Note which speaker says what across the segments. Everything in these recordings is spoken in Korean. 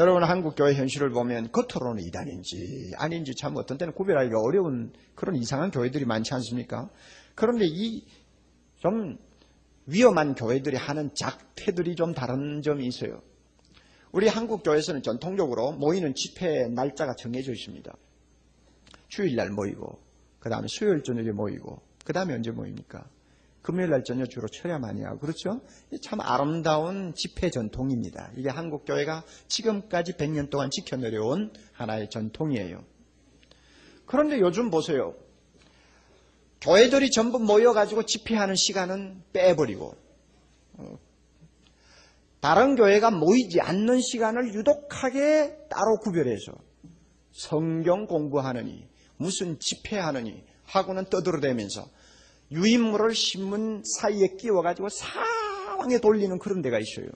Speaker 1: 여러분 한국 교회 현실을 보면 겉으로는 이단인지 아닌지 참 어떤 때는 구별하기가 어려운 그런 이상한 교회들이 많지 않습니까? 그런데 이 좀 위험한 교회들이 하는 작태들이 좀 다른 점이 있어요. 우리 한국 교회에서는 전통적으로 모이는 집회 날짜가 정해져 있습니다. 주일날 모이고, 그 다음에 수요일 저녁에 모이고, 그 다음에 언제 모입니까? 금요일 날 저녁 주로 철야 많이 하고, 그렇죠? 참 아름다운 집회 전통입니다. 이게 한국 교회가 지금까지 100년 동안 지켜내려온 하나의 전통이에요. 그런데 요즘 보세요. 교회들이 전부 모여가지고 집회하는 시간은 빼버리고, 어, 다른 교회가 모이지 않는 시간을 유독하게 따로 구별해서 성경 공부하느니, 무슨 집회하느니 하고는 떠들어대면서 유인물을 신문 사이에 끼워가지고 사방에 돌리는 그런 데가 있어요.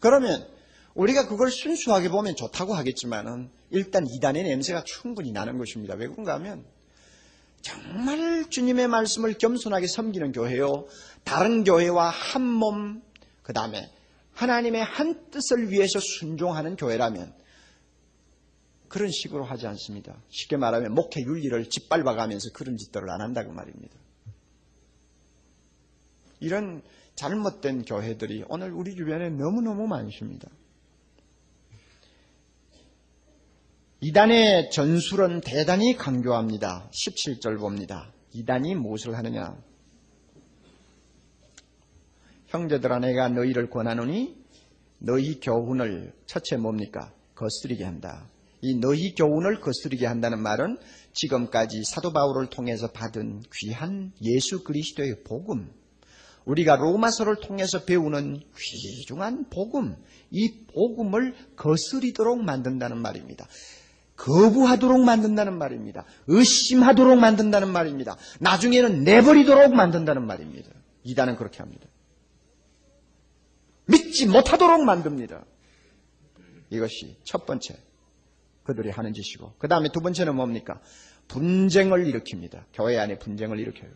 Speaker 1: 그러면 우리가 그걸 순수하게 보면 좋다고 하겠지만은 일단 이단의 냄새가 충분히 나는 것입니다. 왜 그런가 하면 정말 주님의 말씀을 겸손하게 섬기는 교회요. 다른 교회와 한 몸, 그 다음에 하나님의 한 뜻을 위해서 순종하는 교회라면 그런 식으로 하지 않습니다. 쉽게 말하면 목회 윤리를 짓밟아가면서 그런 짓들을 안 한다고 말입니다. 이런 잘못된 교회들이 오늘 우리 주변에 너무너무 많습니다. 이단의 전술은 대단히 강조합니다. 17절 봅니다. 이단이 무엇을 하느냐? 형제들아 내가 너희를 권하노니 너희 교훈을 첫째 뭡니까? 거스르게 한다. 이 너희 교훈을 거스르게 한다는 말은 지금까지 사도 바울을 통해서 받은 귀한 예수 그리스도의 복음, 우리가 로마서를 통해서 배우는 귀중한 복음, 이 복음을 거스리도록 만든다는 말입니다. 거부하도록 만든다는 말입니다. 의심하도록 만든다는 말입니다. 나중에는 내버리도록 만든다는 말입니다. 이단은 그렇게 합니다. 믿지 못하도록 만듭니다. 이것이 첫 번째 그들이 하는 짓이고 그 다음에 두 번째는 뭡니까? 분쟁을 일으킵니다. 교회 안에 분쟁을 일으켜요.